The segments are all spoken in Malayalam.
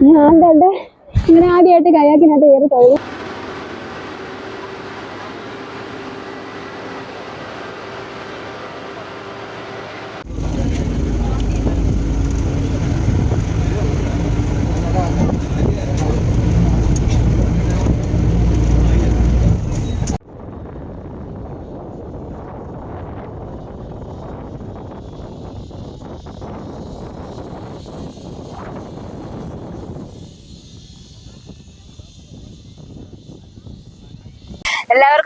ഞാൻ തന്നെ ഇങ്ങനെ ആദ്യമായിട്ട് കയാക്കിനകത്ത് കയറി തൊഴിൽ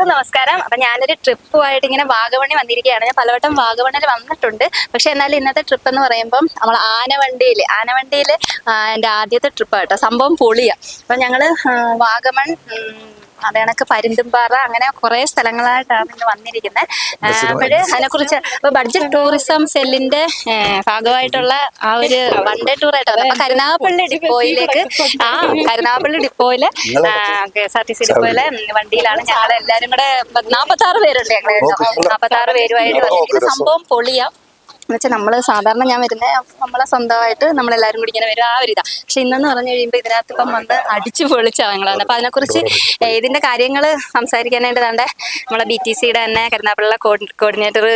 എല്ലാവർക്കും നമസ്കാരം. അപ്പൊ ഞാനൊരു ട്രിപ്പുമായിട്ട് ഇങ്ങനെ വാഗമണി വന്നിരിക്കുകയാണ്. ഞാൻ പലവട്ടം വാഗമണ്ണിൽ വന്നിട്ടുണ്ട്. പക്ഷെ എന്നാലും ഇന്നത്തെ ട്രിപ്പ് എന്ന് പറയുമ്പം നമ്മൾ ആനവണ്ടിയിൽ ആനവണ്ടിയിൽ എന്റെ ആദ്യത്തെ ട്രിപ്പ് കേട്ടോ സംഭവം പൊളിയാ. അപ്പൊ ഞങ്ങൾ വാഗമൺ അത് കണക്ക് പരുന്തുംപാറ അങ്ങനെ കുറെ സ്ഥലങ്ങളായിട്ടാണ് ഇന്ന് വന്നിരിക്കുന്നത്. അപ്പോഴ് അതിനെക്കുറിച്ച് ബഡ്ജറ്റ് ടൂറിസം സെല്ലിന്റെ ഭാഗമായിട്ടുള്ള ആ ഒരു വൺ ഡേ ടൂർ ആയിട്ട് വന്നത് അപ്പൊ കരുനാഗപ്പള്ളി ഡിപ്പോയിലേക്ക് ആ കരുനാഗപ്പള്ളി ഡിപ്പോയിൽ K S R T C ഡിപ്പോയിലെ വണ്ടിയിലാണ് ഞങ്ങൾ എല്ലാരും കൂടെ നാപ്പത്തി ആറ് പേരുണ്ട് ഞങ്ങൾ നാപ്പത്തി ആറ് പേരുമായിട്ട് വന്നിരിക്കുന്നത് സംഭവം പൊളിയാ. എന്നുവെച്ചാൽ നമ്മൾ സാധാരണ ഞാൻ വരുന്നത് നമ്മളെ സ്വന്തമായിട്ട് നമ്മളെല്ലാവരും കൂടി ഇങ്ങനെ വരും ആ ഒരു ഇതാണ് പക്ഷെ ഇന്നെന്ന് പറഞ്ഞു കഴിയുമ്പോൾ ഇതിനകത്ത് ഇപ്പം വന്ന് അടിച്ചു പൊളിച്ച ഞങ്ങളാണ് അപ്പം അതിനെക്കുറിച്ച് ഇതിന്റെ ഇതിന്റെ കാര്യങ്ങൾ സംസാരിക്കാനായിട്ടതാണ്ട് നമ്മളെ ബി ടി സിയുടെ തന്നെ കരുനാപ്പള്ള കോർഡിനേറ്റർ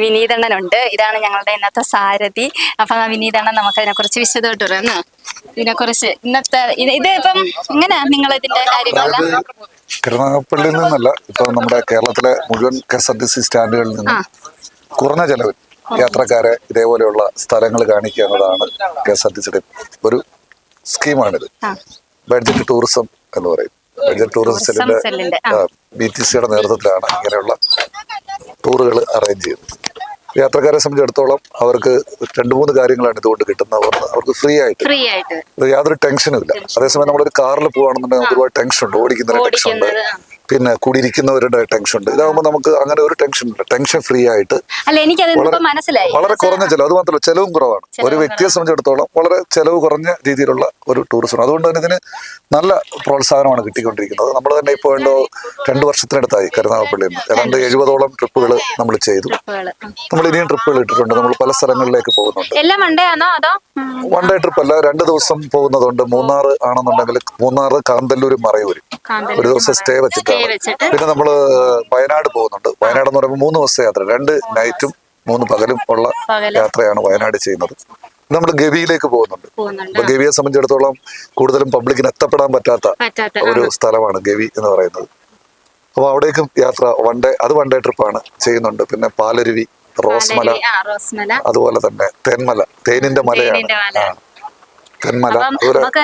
വിനീതണ്ണനുണ്ട്. ഇതാണ് ഞങ്ങളുടെ ഇന്നത്തെ സാരഥി. അപ്പം ആ വിനീതണ്ണൻ നമുക്ക് അതിനെക്കുറിച്ച് വിശദമായിട്ട് പറയാം. ഇതിനെക്കുറിച്ച് ഇന്നത്തെ ഇത് ഇത് ഇപ്പം എങ്ങനെയാ നിങ്ങൾ ഇതിന്റെ കാര്യങ്ങളെല്ലാം? കരുനാഗപ്പള്ളിയിൽ നിന്നല്ല ഇപ്പൊ നമ്മുടെ കേരളത്തിലെ മുഴുവൻ K S R T C സ്റ്റാൻഡുകളിൽ നിന്ന് കുറഞ്ഞ ചെലവിൽ യാത്രക്കാരെ ഇതേപോലെയുള്ള സ്ഥലങ്ങൾ കാണിക്കുക എന്നതാണ് കെ എസ് ആർ ടി സിയുടെ ഒരു സ്കീമാണിത്. ബഡ്ജറ്റ് ടൂറിസം എന്ന് പറയും. ബഡ്ജറ്റ് ടൂറിസം സെല്ലിന്റെ, ബി ടി സിയുടെ നേതൃത്വത്തിലാണ് ഇങ്ങനെയുള്ള ടൂറുകൾ അറേഞ്ച് ചെയ്യുന്നത്. യാത്രക്കാരെ സംബന്ധിച്ചിടത്തോളം അവർക്ക് രണ്ട് മൂന്ന് കാര്യങ്ങളാണ് ഇതുകൊണ്ട് കിട്ടുന്നത്. അവർക്ക് ഫ്രീ ആയിട്ട്. ഫ്രീ ആയിട്ട്. യാതൊരു ടെൻഷനും ഇല്ല. അതേസമയം നമ്മളൊരു കാറിൽ പോവാണെന്നുണ്ടെങ്കിൽ ഒരുപാട് ടെൻഷൻ ഉണ്ട് ഓടിക്കുന്നതിന് ടെൻഷൻ ഉണ്ട്. പിന്നെ കൂടിയിരിക്കുന്നവരുടെ ടെൻഷൻ ഉണ്ട്. ഇതാകുമ്പോൾ നമുക്ക് അങ്ങനെ ഒരു ടെൻഷൻ ഇല്ല. ടെൻഷൻ ഫ്രീ ആയിട്ട് വളരെ കുറഞ്ഞ ചെലവ്. അത് മാത്രമല്ല ചെലവും കുറവാണ്. ഒരു വ്യക്തിയെ സംബന്ധിച്ചിടത്തോളം വളരെ ചെലവ് കുറഞ്ഞ രീതിയിലുള്ള ഒരു ടൂറിസം അതുകൊണ്ട് തന്നെ ഇതിന് നല്ല പ്രോത്സാഹനമാണ് കിട്ടിക്കൊണ്ടിരിക്കുന്നത്. നമ്മൾ തന്നെ ഇപ്പോൾ വേണ്ടോ രണ്ട് വർഷത്തിനടുത്തായി കരുനാഗപ്പള്ളിയിൽ നിന്ന്. ഏതാണ്ട് എഴുപതോളം ട്രിപ്പുകൾ നമ്മൾ ചെയ്തു. നമ്മൾ ഇനിയും ട്രിപ്പുകൾ ഇട്ടിട്ടുണ്ട്. നമ്മൾ പല സ്ഥലങ്ങളിലേക്ക് പോകുന്നുണ്ട്. വൺ ഡേ ട്രിപ്പ് അല്ല രണ്ട് ദിവസം പോകുന്നതുണ്ട്. മൂന്നാർ ആണെന്നുണ്ടെങ്കിൽ മൂന്നാർ കാന്തല്ലൂർ മറയൂര്. കാന്തല്ലൂർ ഒരു ദിവസം സ്റ്റേ വെച്ചിട്ടാണ്. വെച്ചിട്ട്. പിന്നെ നമ്മൾ വയനാട് പോകുന്നുണ്ട്. വയനാട് എന്ന് പറയുമ്പോൾ മൂന്ന് ദിവസത്തെ യാത്ര. രണ്ട് നൈറ്റും മൂന്ന് പകലും ഉള്ള യാത്രയാണ് വയനാട് ചെയ്യുന്നത്. നമ്മൾ ഗവിയിലേക്ക് പോകുന്നുണ്ട്. അപ്പൊ ഗവിയെ സംബന്ധിച്ചിടത്തോളം കൂടുതലും പബ്ലിക്കിന് എത്തപ്പെടാൻ പറ്റാത്ത ഒരു സ്ഥലമാണ് ഗവി എന്ന് പറയുന്നത്. അപ്പോൾ അവിടേക്കും യാത്ര വൺ ഡേ അത് വൺ ഡേ ട്രിപ്പാണ് ചെയ്യുന്നുണ്ട്. പിന്നെ പാലരുവി റോസ്മല അതുപോലെ തന്നെ തേന്മല തേനിന്റെ മലയാണ്. തെന്മല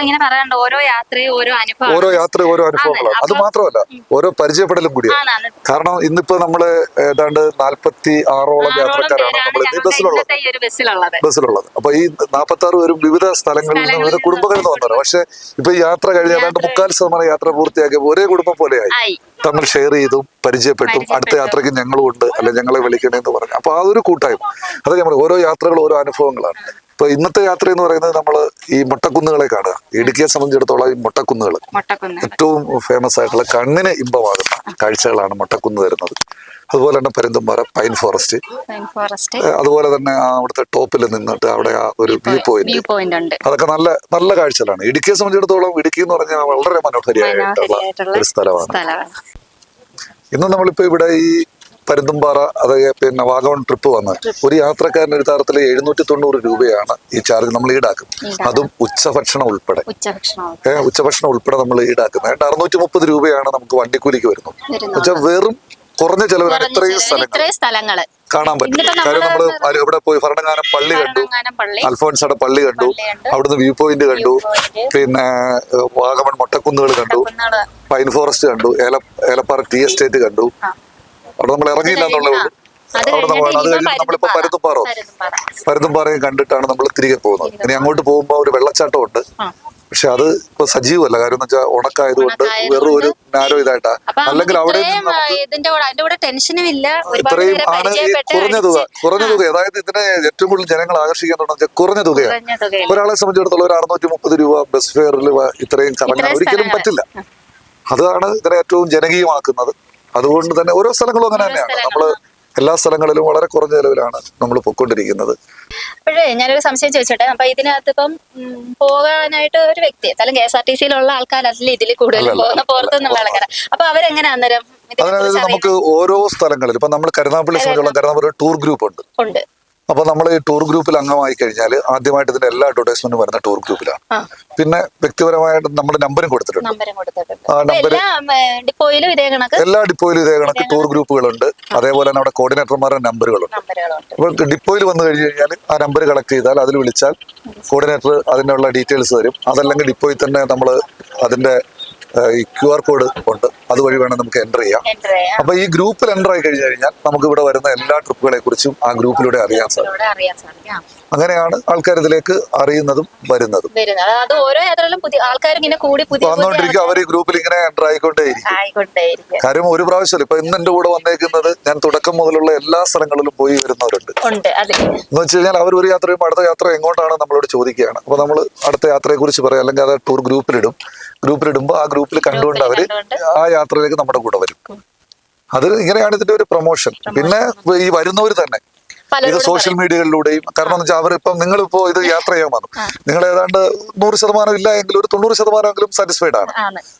ഇങ്ങനെ പറയാനുണ്ട് ഓരോ യാത്രയും ഓരോ അനുഭവം. ഓരോ യാത്ര ഓരോ അനുഭവങ്ങളാണ്. അത് മാത്രമല്ല ഓരോ പരിചയപ്പെടലും കൂടിയാണ് കാരണം ഇന്നിപ്പോ നമ്മൾ ഏതാണ്ട് നാല്പത്തി ആറോളം യാത്രക്കാരാണ് നമ്മൾ ഈ ബസ്സിലുള്ളത്. ബസ്സിലുള്ളത്. അപ്പൊ ഈ നാൽപ്പത്തി ആറ് പേരും വിവിധ സ്ഥലങ്ങളിൽ നിന്ന് വിവിധ കുടുംബങ്ങളിൽ നിന്ന് വന്നവരാണ് പക്ഷെ ഇപ്പൊ ഈ യാത്ര കഴിഞ്ഞ ഏതാണ്ട് മുക്കാൽ ശതമാനം യാത്ര പൂർത്തിയാക്കിയപ്പോൾ ഒരേ കുടുംബം പോലെയായി. തമ്മിൽ ഷെയർ ചെയ്തും പരിചയപ്പെട്ടും അടുത്ത യാത്രയ്ക്ക് ഞങ്ങളും ഉണ്ട്. അല്ലെ ഞങ്ങളെ വിളിക്കണേ എന്ന് പറഞ്ഞു. അപ്പൊ ആ ഒരു കൂട്ടായ്മ. അതൊക്കെ നമ്മൾ ഓരോ യാത്രകളും ഓരോ അനുഭവങ്ങളാണ്. ഇപ്പൊ ഇന്നത്തെ യാത്ര എന്ന് പറയുന്നത് നമ്മൾ ഈ മൊട്ടക്കുന്നുകളെ കാണുക. ഇടുക്കിയെ സംബന്ധിച്ചിടത്തോളം ഈ മൊട്ടക്കുന്നുകൾ ഏറ്റവും ഫേമസ് ആയിട്ടുള്ള കണ്ണിന് ഇമ്പമാകുന്ന കാഴ്ചകളാണ് മൊട്ടക്കുന്ന് തരുന്നത്. അതുപോലെ തന്നെ പരുന്തുംപാറ പൈൻ ഫോറസ്റ്റ് അതുപോലെ തന്നെ അവിടുത്തെ ടോപ്പിൽ നിന്നിട്ട് അവിടെ ആ ഒരു വ്യൂ പോയിന്റ് അതൊക്കെ നല്ല നല്ല കാഴ്ചകളാണ്. ഇടുക്കിയെ സംബന്ധിച്ചിടത്തോളം ഇടുക്കി എന്ന് പറഞ്ഞാൽ വളരെ മനോഹരിയായിട്ടുള്ള ഒരു സ്ഥലമാണ്. ഇന്ന് നമ്മളിപ്പോ ഇവിടെ ഈ പരുന്തുംപാറ അത് പിന്നെ വാഗമൺ ട്രിപ്പ് വന്ന് ഒരു യാത്രക്കാരന്റെ ഒരു തരത്തിൽ എഴുന്നൂറ്റി തൊണ്ണൂറ് രൂപയാണ് ഈ ചാർജ് നമ്മൾ ഈടാക്കും. അതും ഉച്ചഭക്ഷണം ഉൾപ്പെടെ. ഏഹ് ഉച്ചഭക്ഷണം ഉൾപ്പെടെ നമ്മൾ ഈടാക്കുന്നത്. അറുന്നൂറ്റി മുപ്പത് രൂപയാണ് നമുക്ക് വണ്ടിക്കൂലിക്ക് വരുന്നത്. എന്നുവെച്ചാൽ വെറും കുറഞ്ഞ ചെലവിലാണ് ഇത്രയും സ്ഥലങ്ങൾ കാണാൻ പറ്റും. കാര്യം നമ്മൾ നമ്മൾ എവിടെ പോയി? ഭരണങ്ങാനം പള്ളി കണ്ടു. അൽഫോൻസയുടെ പള്ളി. കണ്ടു. അവിടുന്ന് വ്യൂ പോയിന്റ് കണ്ടു. പിന്നെ വാഗമൺ മൊട്ടക്കുന്നുകൾ കണ്ടു. പൈൻ ഫോറസ്റ്റ് കണ്ടു. ഏല ഏലപ്പാറ ടീ എസ്റ്റേറ്റ് കണ്ടു. അവിടെ നമ്മൾ ഇറങ്ങിയില്ല എന്നുള്ളത് അവിടെ നമ്മൾ അത് കഴിഞ്ഞ് നമ്മളിപ്പോ പരുത്തുംപാറ പരുത്തുംപാറയും കണ്ടിട്ടാണ് നമ്മൾ തിരികെ പോകുന്നത്. ഇനി അങ്ങോട്ട് പോകുമ്പോൾ ഒരു വെള്ളച്ചാട്ടം ഉണ്ട് പക്ഷെ അത് ഇപ്പൊ സജീവമല്ല. കാര്യം എന്ന് വെച്ചാൽ ഉണക്കായതുകൊണ്ട് വെറും ഒരു നാരോ ഇതായിട്ടാ. അല്ലെങ്കിൽ അവിടെ ടെൻഷനും ഇല്ല. ഇത്രയും ആണ് ഈ കുറഞ്ഞ തുക കുറഞ്ഞ തുക. അതായത് ഇതിനെ ഏറ്റവും കൂടുതൽ ജനങ്ങൾ ആകർഷിക്കാൻ തുടങ്ങുന്നത് കുറഞ്ഞ തുകയാണ്. ഒരാളെ സംബന്ധിച്ചിടത്തോളം ഒരു അറുന്നൂറ്റി മുപ്പത് രൂപ ബസ് ഫെയറിൽ ഇത്രയും കറങ്ങാൻ ഒരിക്കലും പറ്റില്ല. അതാണ് ഇതിനെ ഏറ്റവും ജനകീയമാക്കുന്നത്. അതുകൊണ്ട് തന്നെ ഓരോ സ്ഥലങ്ങളും അങ്ങനെ തന്നെയാണ്. നമ്മൾ എല്ലാ സ്ഥലങ്ങളിലും വളരെ കുറഞ്ഞ ചെലവിലാണ് നമ്മൾ പൊയ്ക്കൊണ്ടിരിക്കുന്നത്. അപ്പോഴേ ഞാനൊരു സംശയം ചോദിച്ചോട്ടെ? അപ്പൊ ഇതിനകത്ത് ഇപ്പം പോകാനായിട്ട് ഒരു വ്യക്തി അല്ലെങ്കിൽ കെ എസ് ആർ ടി സിയിലുള്ള ആൾക്കാരല്ല ഇതിൽ കൂടുതൽ പോകുന്ന? പുറത്തുനിന്നുള്ള ആൾക്കാർ അപ്പൊ അവരെങ്ങനെ അന്നേരം ഇതിനെക്കുറിച്ച് നമുക്ക് ഓരോ സ്ഥലങ്ങളിൽ ഇപ്പൊ നമ്മൾ കരുനാപ്പള്ളി സംബന്ധിച്ചുള്ള കരുനാപ്പള്ളി ടൂർ ഗ്രൂപ്പ് ഉണ്ട്. അപ്പൊ നമ്മൾ ഈ ടൂർ ഗ്രൂപ്പിൽ അംഗമായി കഴിഞ്ഞാൽ ആദ്യമായിട്ട് ഇതിന്റെ എല്ലാ അഡ്വർടൈസ്മെന്റും വരുന്ന ടൂർ ഗ്രൂപ്പിലാണ് പിന്നെ വ്യക്തിപരമായിട്ട് നമ്മൾ നമ്പറും കൊടുത്തിട്ടുണ്ട്. നമ്പരും കൊടുത്തിട്ടുണ്ട്. ആ, എല്ലാ ഡിപ്പോയിലും ഇതേ കണക്ക്? ടൂർ ഗ്രൂപ്പുകളുണ്ട് അതേപോലെ തന്നെ അവിടെ കോർഡിനേറ്റർമാരുടെ നമ്പറുകളുണ്ട് അപ്പോൾ ഡിപ്പോയിൽ വന്നു കഴിഞ്ഞു കഴിഞ്ഞാൽ ആ നമ്പർ കളക്ട് ചെയ്താൽ അതിൽ വിളിച്ചാൽ കോർഡിനേറ്റർ അതിനുള്ള ഡീറ്റെയിൽസ് തരും അതല്ലെങ്കിൽ ഡിപ്പോയിൽ തന്നെ നമ്മൾ അതിന്റെ ഈ ക്യു ആർ കോഡ് ഉണ്ട് അതുവഴി വേണം നമുക്ക് എന്റർ ചെയ്യാം. അപ്പൊ ഈ ഗ്രൂപ്പിൽ എന്റർ ആയി കഴിഞ്ഞു കഴിഞ്ഞാൽ നമുക്ക് ഇവിടെ വരുന്ന എല്ലാ ട്രിപ്പുകളെ കുറിച്ചും ആ ഗ്രൂപ്പിലൂടെ അറിയാൻ സാധിക്കും. അങ്ങനെയാണ് ആൾക്കാർ ഇതിലേക്ക് അറിയുന്നതും വരുന്നതും. അത് ഓരോ യാത്രയിലും പുതിയ ആൾക്കാർ ഇങ്ങനെ കൂടി വന്നുകൊണ്ടിരിക്കും അവർ ഈ ഗ്രൂപ്പിൽ ഇങ്ങനെ എന്റർ ആയിക്കൊണ്ടേയിരിക്കും. കാര്യം ഒരു പ്രാവശ്യം ഇപ്പൊ ഇന്ന് എന്റെ കൂടെ വന്നേക്കുന്നത് ഞാൻ തുടക്കം മുതലുള്ള എല്ലാ സ്ഥലങ്ങളിലും പോയി വരുന്നവരുണ്ട്. എന്ന് വെച്ച് കഴിഞ്ഞാൽ അവർ ഒരു യാത്ര അടുത്ത യാത്ര എങ്ങോട്ടാണ് നമ്മളോട് ചോദിക്കുകയാണ്. അപ്പൊ നമ്മൾ അടുത്ത യാത്രയെ കുറിച്ച് പറയാം അല്ലെങ്കിൽ അത് ടൂർ ഗ്രൂപ്പിലിടും ഗ്രൂപ്പിലിടുമ്പോൾ ആ ഗ്രൂപ്പിൽ കണ്ടുകൊണ്ട് അവർ ആ യാത്രയിലേക്ക് നമ്മുടെ കൂടെ വരും. അത് ഇങ്ങനെയാണ് ഇതിന്റെ ഒരു പ്രൊമോഷൻ. പിന്നെ ഈ വരുന്നവർ തന്നെ ഇത് സോഷ്യൽ മീഡിയകളിലൂടെയും കാരണം വെച്ചാൽ അവരിപ്പം നിങ്ങളിപ്പോ ഇത് യാത്ര ചെയ്യാൻ വന്നു. നിങ്ങൾ ഏതാണ്ട് നൂറ് ശതമാനം ഇല്ല എങ്കിൽ ഒരു തൊണ്ണൂറ് ശതമാനമെങ്കിലും സാറ്റിസ്ഫൈഡ് ആണ്.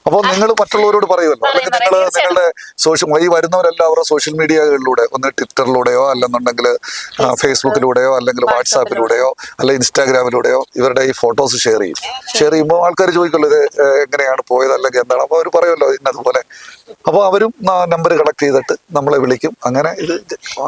അപ്പോൾ നിങ്ങൾ മറ്റുള്ളവരോട് പറയുമല്ലോ. അല്ലെങ്കിൽ നിങ്ങൾ. നിങ്ങളുടെ സോഷ്യൽ ഈ വരുന്നവരെല്ലാം അവരുടെ സോഷ്യൽ മീഡിയകളിലൂടെ ഒന്ന് ട്വിറ്ററിലൂടെയോ അല്ലെന്നുണ്ടെങ്കിൽ ഫേസ്ബുക്കിലൂടെയോ അല്ലെങ്കിൽ വാട്സാപ്പിലൂടെയോ അല്ലെ ഇൻസ്റ്റാഗ്രാമിലൂടെയോ ഇവരുടെ ഈ ഫോട്ടോസ് ഷെയർ ചെയ്യും. ഷെയർ ചെയ്യുമ്പോൾ ആൾക്കാർ ചോദിക്കുള്ളൂ ഇത് എങ്ങനെയാണ് പോയത്? അല്ലെങ്കിൽ എന്താണ്? അപ്പോൾ അവർ പറയുമല്ലോ ഇന്നതുപോലെ അപ്പോൾ അവരും നമ്പർ കളക്ട് ചെയ്തിട്ട് നമ്മളെ വിളിക്കും. അങ്ങനെ ഇത്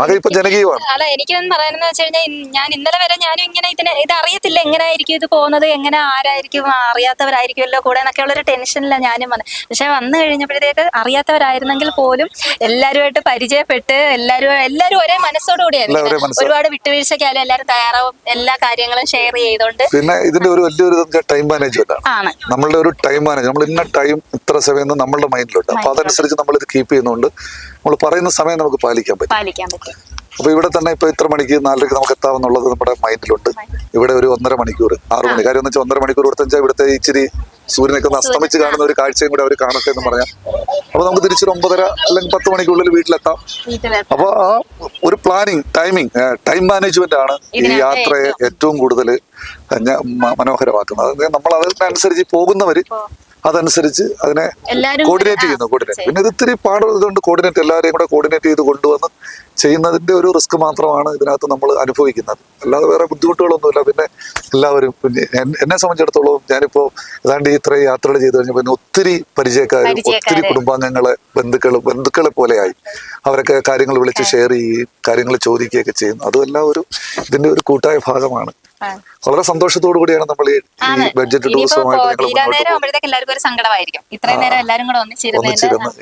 ആകെ ഇപ്പൊ ജനകീയമാണ്. എനിക്കൊന്നും പറയാനെന്ന് വെച്ച് കഴിഞ്ഞാൽ ഞാൻ ഇന്നലെ വരെ ഞാനും ഇങ്ങനെ ഇതിനെ ഇത് അറിയത്തില്ല എങ്ങനെയായിരിക്കും ഇത് പോകുന്നത് എങ്ങനെ ആരായിരിക്കും അറിയാത്തവരായിരിക്കുമല്ലോ കൂടെ എന്നൊക്കെ ഉള്ളൊരു ടെൻഷനിലാണ് ഞാനും വന്നത് പക്ഷെ വന്നു കഴിഞ്ഞപ്പോഴത്തേക്ക് അറിയാത്തവരായിരുന്നെങ്കിൽ പോലും എല്ലാവരുമായിട്ട് പരിചയപ്പെട്ട് എല്ലാവരും എല്ലാവരും ഒരേ മനസ്സോടുകൂടിയായിരുന്നു. ഒരുപാട് വിട്ടുവീഴ്ചയ്ക്കായാലും എല്ലാവരും തയ്യാറാവും എല്ലാ കാര്യങ്ങളും ഷെയർ ചെയ്തോണ്ട്. പിന്നെ ഇതിന്റെ ഒരു വലിയൊരു ടൈം മാനേജ്മെന്റ് ആണ്. നമ്മളുടെ ഒരു ടൈം മാനേജ് നമ്മൾ ഇന്ന ടൈം ഇത്ര സമയം നമ്മളുടെ മൈൻഡിലുണ്ട് അപ്പൊ അതനുസരിച്ച് നമ്മൾ ഇത് കീപ്പ് ചെയ്യുന്നുണ്ട് നമ്മൾ പറയുന്ന സമയം നമുക്ക് പാലിക്കാൻ പറ്റും. പാലിക്കാൻ പറ്റും. അപ്പൊ ഇവിടെ തന്നെ ഇപ്പൊ ഇത്ര മണിക്ക് നാലരയ്ക്ക് നമുക്ക് എത്താമെന്നുള്ളത് നമ്മുടെ മൈൻഡിലുണ്ട്. ഇവിടെ ഒരു ഒന്നര മണിക്കൂർ ആറ് മണി. കാര്യം എന്ന് വെച്ചാൽ ഒന്നര മണിക്കൂർ കൊടുത്താൽ ഇവിടുത്തെ ഇച്ചിരി സൂര്യനൊക്കെ ഒന്ന് അസ്തമിച്ച് കാണുന്ന ഒരു കാഴ്ചയും കൂടെ അവർ കാണട്ടെ എന്ന് പറയാം. അപ്പൊ നമുക്ക് തിരിച്ചൊരു ഒമ്പതര അല്ലെങ്കിൽ പത്ത് മണിക്കുള്ളിൽ വീട്ടിലെത്താം. വീട്ടിലെത്താം. അപ്പൊ ആ ഒരു പ്ലാനിങ് ടൈമിങ് ടൈം മാനേജ്മെന്റ് ആണ് ഈ യാത്രയെ ഏറ്റവും കൂടുതൽ മനോഹരമാക്കുന്നത്. നമ്മൾ അതിനനുസരിച്ച് പോകുന്നവര് അതനുസരിച്ച് അതിനെ കോർഡിനേറ്റ് ചെയ്യുന്നു കോർഡിനേറ്റ് പിന്നെ ഇത് ഇത്തിരി പാടുള്ളതുകൊണ്ട് കോർഡിനേറ്റ് എല്ലാവരെയും കൂടെ കോർഡിനേറ്റ് ചെയ്ത് കൊണ്ടുവന്ന് ചെയ്യുന്നതിന്റെ ഒരു റിസ്ക് മാത്രമാണ് ഇതിനകത്ത് നമ്മൾ അനുഭവിക്കുന്നത്. അല്ലാതെ വേറെ ബുദ്ധിമുട്ടുകളൊന്നുമില്ല. പിന്നെ എല്ലാവരും പിന്നെ എന്നെ സംബന്ധിച്ചിടത്തോളം ഞാനിപ്പോ ഏതാണ്ട് ഈ ഇത്രയും യാത്രകൾ ചെയ്ത് കഴിഞ്ഞപ്പോൾ പിന്നെ ഒത്തിരി പരിചയക്കാരും ഒത്തിരി. കുടുംബാംഗങ്ങളെ ബന്ധുക്കൾ ബന്ധുക്കളെ പോലെയായി. അവരൊക്കെ കാര്യങ്ങൾ വിളിച്ച് ഷെയർ ചെയ്യുകയും കാര്യങ്ങൾ ചോദിക്കുകയൊക്കെ ചെയ്യുന്നു. അതുമെല്ലാം ഒരു ഇതിന്റെ ഒരു കൂട്ടായ ഭാഗമാണ്. വളരെ സന്തോഷത്തോടു കൂടിയാണ് നമ്മൾ ഈ ബഡ്ജറ്റ് ദിവസമായിട്ട്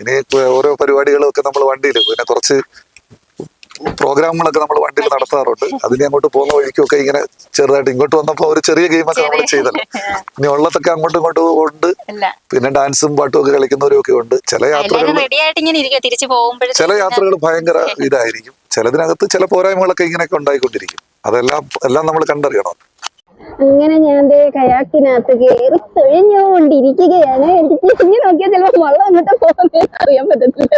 ഇനി ഓരോ പരിപാടികളും ഒക്കെ നമ്മൾ വണ്ടിയിൽ പിന്നെ കുറച്ച് പ്രോഗ്രാമുകളൊക്കെ നമ്മൾ വണ്ടിയിൽ നടത്താറുണ്ട്. അതിനെ അങ്ങോട്ട് പോകുന്ന വഴിക്കൊക്കെ ഇങ്ങനെ ചെറുതായിട്ട് ഇങ്ങോട്ട് വന്നപ്പോ ഒരു ചെറിയ ഗെയിമൊക്കെ നമ്മൾ ചെയ്തല്ലോ. ഇനി ഉള്ളതൊക്കെ അങ്ങോട്ടും ഇങ്ങോട്ടും ഉണ്ട്. പിന്നെ ഡാൻസും പാട്ടും ഒക്കെ കളിക്കുന്നവരും ഒക്കെ ഉണ്ട്. ചില യാത്രകൾ ചില യാത്രകൾ ഭയങ്കര ഇതായിരിക്കും. ചിലതിനകത്ത് ചില പോരായ്മകളൊക്കെ ഇങ്ങനെയൊക്കെ ഉണ്ടായിക്കൊണ്ടിരിക്കും. അതെല്ലാം എല്ലാം നമ്മൾ കണ്ടറിയണം. അങ്ങനെ ഞാൻ ദേ കയാക്കിനകത്ത് കയറി തൊഴിഞ്ഞുകൊണ്ടിരിക്കുകയാണ് എനിക്ക് തിരിഞ്ഞു നോക്കിയാൽ ചിലപ്പോൾ വെള്ളം അങ്ങോട്ട് പോകുന്നതെന്ന് അറിയാൻ പറ്റത്തില്ല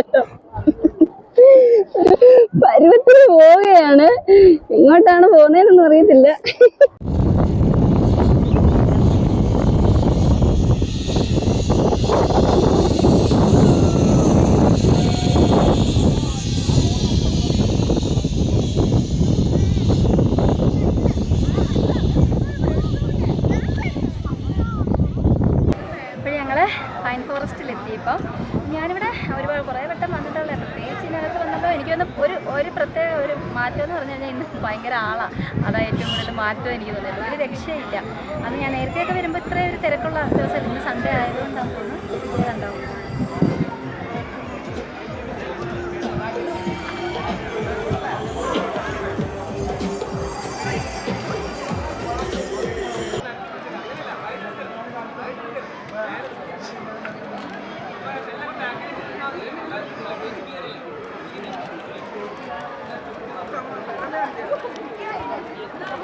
പരുവത്തിന് പോവുകയാണ്. എങ്ങോട്ടാണ് പോകുന്നതെന്നൊന്നും അറിയത്തില്ല ഇപ്പോൾ ഞങ്ങൾ പൈൻ ഫോറസ്റ്റിൽ എത്തിയപ്പോൾ ഞാനിവിടെ ഒരുപാട് കുറേ വട്ടം വന്നിട്ടുള്ള പ്രത്യേകിച്ച് ഇതിനകത്ത് വന്നപ്പോൾ എനിക്ക് തോന്നുന്നു ഒരു ഒരു പ്രത്യേക ഒരു മാറ്റം എന്ന് പറഞ്ഞു കഴിഞ്ഞാൽ ഇന്ന് ഭയങ്കര ആളാണ് അതാ ഏറ്റവും കൂടുതൽ മാറ്റം എനിക്ക് തോന്നിയത് ഒരു രക്ഷയില്ല. അത് ഞാൻ നേരത്തെയൊക്കെ വരുമ്പോൾ ഇത്രയും ഒരു തിരക്കുള്ള ദിവസം ഇന്ന് സൺഡേ ആയതുകൊണ്ടാണ് തോന്നുന്നു. ഇത്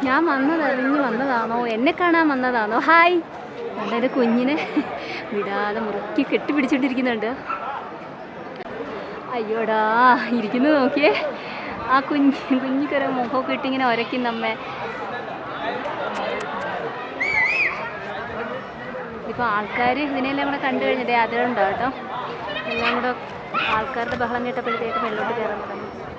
ഞാൻ വന്നതറിഞ്ഞ് വന്നതാണോ? എന്നെ കാണാൻ വന്നതാണോ? ഹായ്. നല്ലൊരു കുഞ്ഞിനെ വിടാതെ മുറുക്കി കെട്ടിപ്പിടിച്ചോണ്ടിരിക്കുന്നുണ്ട്. അയ്യോടാ ഇരിക്കുന്നു നോക്കിയേ. ആ കുഞ്ഞ് കുഞ്ഞിക്കൊരു മുഖമൊക്കെ ഇട്ടിങ്ങനെ ഒരക്കി നമ്മെ ഇപ്പോൾ ആൾക്കാർ ഇതിനെല്ലാം കൂടെ കണ്ടു കഴിഞ്ഞിട്ടേ അതിലുണ്ടോ കേട്ടോ? എല്ലാം കൂടെ ആൾക്കാരുടെ ബഹളം കേട്ടപ്പോഴത്തേക്ക് വെള്ളോട്ട് കയറുന്നുണ്ടായിരുന്നു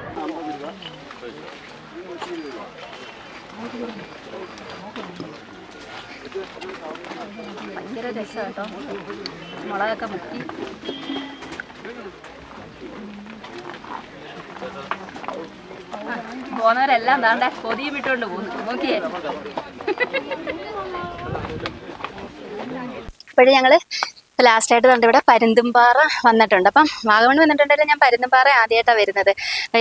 ഭയങ്കര രസമാണ് കേട്ടോ മുളകൊക്കെ മുക്കി. പോകുന്നവരെല്ലാം താണ്ടെ കൊതിയും ഇട്ടുകൊണ്ട് പോകുന്നു. നോക്കിയേ. ഇപ്പോഴും ഞങ്ങൾ ലാസ്റ്റ് ആയിട്ട് കണ്ട് ഇവിടെ പരുന്തുംപാറ വന്നിട്ടുണ്ട്. അപ്പം വാഗമൺ വന്നിട്ടുണ്ടെങ്കിൽ ഞാൻ പരുന്തുംപാറ ആദ്യമായിട്ടാണ് വരുന്നത്.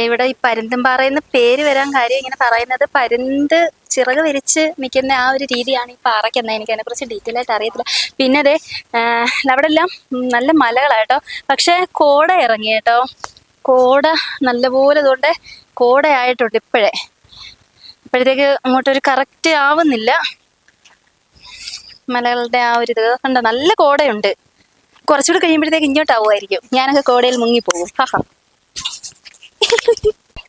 ഇവിടെ ഈ പരുന്തുംപാറ എന്ന് പേര് വരാൻ കാര്യം ഇങ്ങനെ പറയുന്നത് പരുന്ത് ചിറക് വിരിച്ച് നിൽക്കുന്ന ആ ഒരു രീതിയാണ് ഈ പാറയ്ക്കെന്ന് എനിക്ക് അതിനെക്കുറിച്ച് ഡീറ്റെയിൽ ആയിട്ട് അറിയത്തില്ല. പിന്നെ അതെ അവിടെ എല്ലാം നല്ല മലകളാട്ടോ പക്ഷേ കോട ഇറങ്ങി കേട്ടോ. കോട നല്ലപോലെ ഇതുകൊണ്ട് കോടയായിട്ടുണ്ട് ഇപ്പോഴേ. അപ്പോഴത്തേക്ക് അങ്ങോട്ടൊരു കറക്റ്റ് ആവുന്നില്ല. മലകളുടെ ആ ഒരു ഇത് കണ്ടോ? നല്ല കോടയുണ്ട്. കുറച്ചുകൂടി കഴിയുമ്പോഴത്തേക്ക് ഇങ്ങോട്ടാവുമായിരിക്കും ഞാനൊക്കെ കോടയിൽ മുങ്ങിപ്പോകും. ഹാ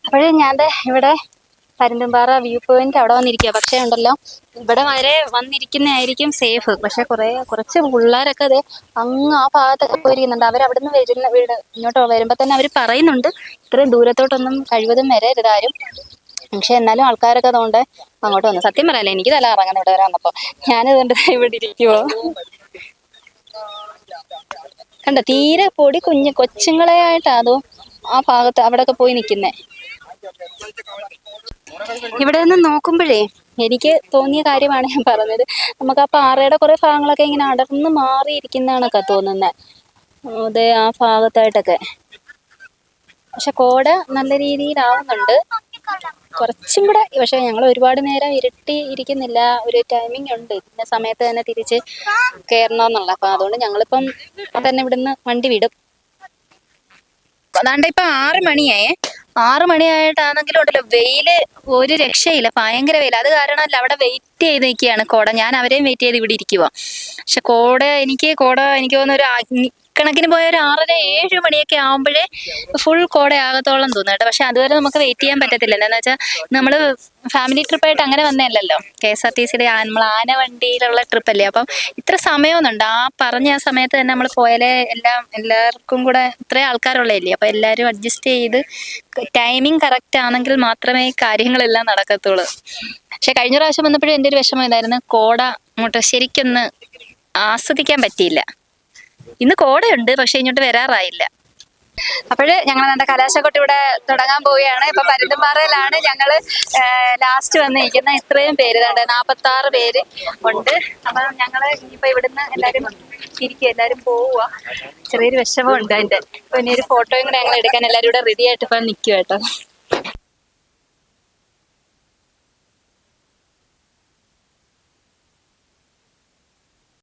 അപ്പോഴേ ഞാൻ ഇവിടെ പരുന്തുംപാറ വ്യൂ പോയിന്റ് അവിടെ വന്നിരിക്കുക പക്ഷേ ഉണ്ടല്ലോ ഇവിടെ വരെ വന്നിരിക്കുന്നതായിരിക്കും സേഫ് പക്ഷെ കുറെ കുറച്ച് പിള്ളേരൊക്കെ അതെ അങ്ങ് ആ ഭാഗത്തൊക്കെ പോയിരിക്കുന്നുണ്ട്. അവർ അവിടെ നിന്ന് വരുന്ന വീട് ഇങ്ങോട്ട് വരുമ്പോൾ തന്നെ അവർ പറയുന്നുണ്ട് ഇത്രയും ദൂരത്തോട്ടൊന്നും കഴിവതും വരരുത് ആരും. പക്ഷെ എന്നാലും ആൾക്കാരൊക്കെ അതുകൊണ്ട് അങ്ങോട്ട് വന്നു. സത്യം പറയാലേ എനിക്ക് തല ഇറങ്ങുന്ന ഇവിടെ വരെ വന്നപ്പോ. ഞാനിതുകൊണ്ട് ഇവിടെ ഇരിക്കുവോ. കണ്ട തീരെ പൊടി കുഞ്ഞ് കൊച്ചുങ്ങളെ ആയിട്ടാ അതോ ആ ഭാഗത്ത് അവിടെയൊക്കെ പോയി നിൽക്കുന്നേ ഇവിടെ നിന്ന് നോക്കുമ്പോഴേ എനിക്ക് തോന്നിയ കാര്യമാണ് ഞാൻ പറഞ്ഞത്. നമുക്ക് ആ പാറയുടെ കുറെ ഭാഗങ്ങളൊക്കെ ഇങ്ങനെ അടർന്ന് മാറിയിരിക്കുന്നതാണൊക്കെ തോന്നുന്നത് അതെ ആ ഭാഗത്തായിട്ടൊക്കെ. പക്ഷെ കോട നല്ല രീതിയിലാവുന്നുണ്ട്. കുറച്ചും കൂടെ പക്ഷെ ഞങ്ങൾ ഒരുപാട് നേരം ഇരുട്ടി ഇരിക്കുന്നില്ല. ഒരു ടൈമിംഗ് ഉണ്ട്. ഇന്ന സമയത്ത് തന്നെ തിരിച്ച് കയറണമെന്നുള്ള. അപ്പൊ അതുകൊണ്ട് ഞങ്ങളിപ്പം തന്നെ ഇവിടുന്ന് വണ്ടി വിടും. അതാണ്ട് ഇപ്പം ആറ് മണിയായേ. ആറ് മണിയായിട്ടാണെങ്കിലും ഉണ്ടല്ലോ. വെയിൽ ഒരു രക്ഷയില്ല. ഭയങ്കര വെയിൽ അത് കാരണമല്ല അവിടെ വെയിറ്റ് ചെയ്ത് നിൽക്കുകയാണ് കോട. ഞാൻ അവരെയും വെയിറ്റ് ചെയ്ത് ഇവിടെ ഇരിക്കുവാ. പക്ഷെ കോട എനിക്ക് കോട എനിക്ക് തോന്നുന്നു ഒരു കണക്കിന് പോയ ഒരു ആറര ഏഴ് മണിയൊക്കെ ആകുമ്പോഴേ ഫുൾ കോട ആകത്തോളം തോന്നും കേട്ടോ. പക്ഷെ അതുവരെ നമുക്ക് വെയിറ്റ് ചെയ്യാൻ പറ്റത്തില്ല. എന്താണെന്ന് വെച്ചാൽ നമ്മൾ ഫാമിലി ട്രിപ്പായിട്ട് അങ്ങനെ വന്നതല്ലല്ലോ. കെ എസ് ആർ ടി സിയുടെ നമ്മൾ ആന വണ്ടിയിലുള്ള ട്രിപ്പല്ലേ അപ്പം ഇത്ര സമയമൊന്നുണ്ട്. ആ പറഞ്ഞ ആ സമയത്ത് തന്നെ നമ്മൾ പോയാലേ എല്ലാം എല്ലാവർക്കും കൂടെ ഇത്രയും ആൾക്കാരുള്ളതല്ലേ? അപ്പം എല്ലാവരും അഡ്ജസ്റ്റ് ചെയ്ത് ടൈമിംഗ് കറക്റ്റ് ആണെങ്കിൽ മാത്രമേ കാര്യങ്ങളെല്ലാം നടക്കത്തുള്ളൂ. പക്ഷെ കഴിഞ്ഞ പ്രാവശ്യം വന്നപ്പോഴും എന്റെ ഒരു വിഷമം ഇതായിരുന്നു. കോട അങ്ങോട്ട് ശരിക്കൊന്ന് ആസ്വദിക്കാൻ പറ്റിയില്ല. ഇന്ന് കോടയുണ്ട് പക്ഷെ ഇങ്ങോട്ട് വരാറായില്ല. അപ്പോഴ് ഞങ്ങൾ നമ്മുടെ കലാശക്കൊട്ട് ഇവിടെ തുടങ്ങാൻ പോവുകയാണ്. ഇപ്പൊ പരുന്തുംപാറയിലാണ് ഞങ്ങൾ ലാസ്റ്റ് വന്നിരിക്കുന്ന ഇത്രയും പേര്. രണ്ട് നാപ്പത്തി ആറ് പേര് ഉണ്ട്. അപ്പൊ ഞങ്ങൾ ഇനിയിപ്പോ ഇവിടുന്ന് എല്ലാരും ഇരിക്കുക എല്ലാരും പോവുക. ചെറിയൊരു വിഷമമുണ്ട് അതിന്റെ. ഇനി ഒരു ഫോട്ടോയും കൂടെ ഞങ്ങൾ എടുക്കാൻ എല്ലാരും ഇവിടെ റെഡി ആയിട്ട് ഇപ്പൊ നിൽക്കുക കേട്ടോ.